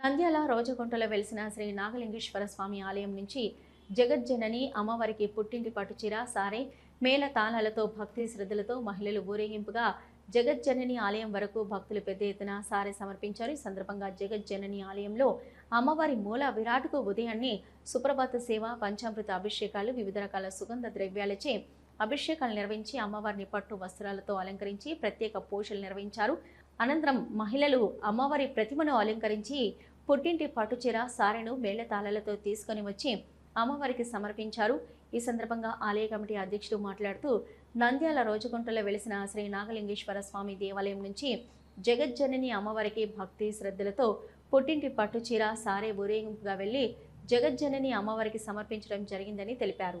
నంద్యాల రోజగుంటలో వెలిసిన శ్రీ నాగలింగేశ్వర స్వామి ఆలయం నుంచి జగజ్జనని అమ్మవారికి పుట్టింటి పట్టుచీర సారే మేళ తాళాలతో భక్తి శ్రద్ధలతో మహిళలు ఊరేగింపుగా జగజ్జనని ఆలయం వరకు భక్తులు పెద్ద ఎత్తున సారే సమర్పించారు. ఈ సందర్భంగా జగజ్జనని ఆలయంలో అమ్మవారి మూల విరాట్కు ఉదయాన్నే సుప్రభాత సేవ పంచామృత అభిషేకాలు వివిధ రకాల సుగంధ ద్రవ్యాలచే అభిషేకాలు నిర్వహించి అమ్మవారిని పట్టు వస్త్రాలతో అలంకరించి ప్రత్యేక పూజలు నిర్వహించారు. అనంతరం మహిళలు అమ్మవారి ప్రతిమను అలంకరించి పుట్టింటి పట్టుచీర సారెను మేళతాళాలతో తీసుకొని వచ్చి అమ్మవారికి సమర్పించారు. ఈ సందర్భంగా ఆలయ కమిటీ అధ్యక్షుడు మాట్లాడుతూ నంద్యాల రోజుకుంటలో వెలిసిన శ్రీ నాగలింగేశ్వర స్వామి దేవాలయం నుంచి జగజ్జనని అమ్మవారికి భక్తి శ్రద్ధలతో పుట్టింటి పట్టుచీర సారే ఊరేగింపుగా వెళ్ళి జగజ్జనని అమ్మవారికి సమర్పించడం జరిగిందని తెలిపారు.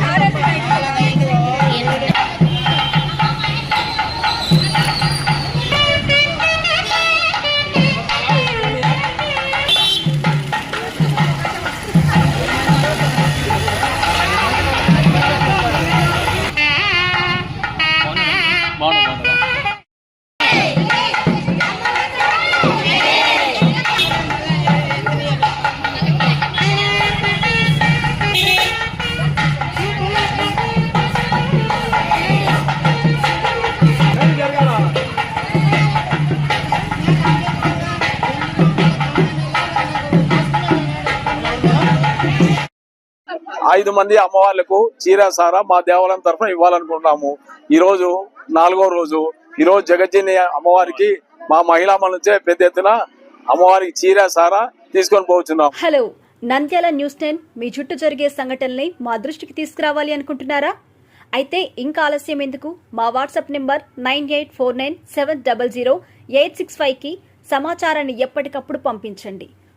సార్ ఐదు మంది అమ్మవార్లకు చీర మా దేవాలయం తరఫున ఇవ్వాలనుకుంటున్నాము. ఈ రోజు నాలుగో రోజు ఈ రోజు జగజ్జని అమ్మవారికి మా మహిళా నుంచే పెద్ద ఎత్తున అమ్మవారికి చీర సారా తీసుకొని పోతున్నాం హలో నంద్యాల న్యూస్ టెన్ మీ చుట్టూ జరిగే సంఘటనల్ని మా దృష్టికి తీసుకురావాలి అనుకుంటున్నారా? అయితే ఇంకా ఆలస్యం ఎందుకు? మా WhatsApp number nine eight four nine seven double zero eight six ఫైవ్కి సమాచారాన్ని ఎప్పటికప్పుడు పంపించండి.